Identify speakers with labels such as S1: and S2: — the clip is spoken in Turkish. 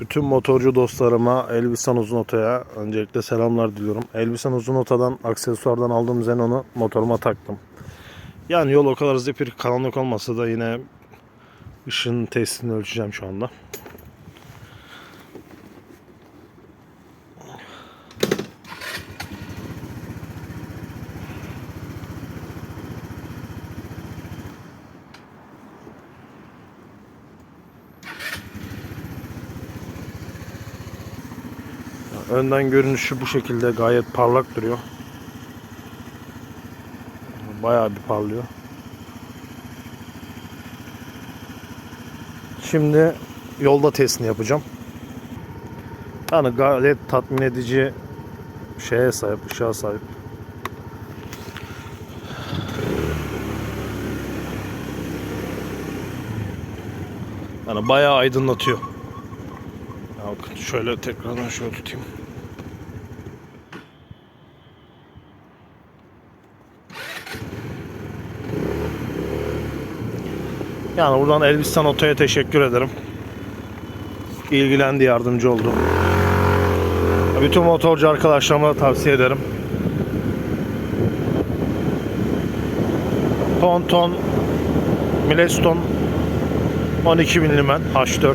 S1: Bütün motorcu dostlarıma Elbisan Uzun Ota'ya öncelikle selamlar diliyorum. Elbisan Uzun Ota'dan aksesuardan aldığım Xenon'u motoruma taktım. Yani yol o kadar zepir karanlık olmasa da yine ışın testini ölçeceğim şu anda. Önden görünüşü bu şekilde gayet parlak duruyor. Bayağı bir parlıyor. Şimdi yolda testini yapacağım. Yani gayet tatmin edici şeye sahip, ışığa sahip. Yani bayağı aydınlatıyor. Bakın şöyle tekrardan şöyle tutayım. Yani buradan Elbistan Oto'ya teşekkür ederim. İlgilendi, yardımcı oldu. Bütün motorcu arkadaşlarıma da tavsiye ederim. Ponton Milestone 12 milimen H4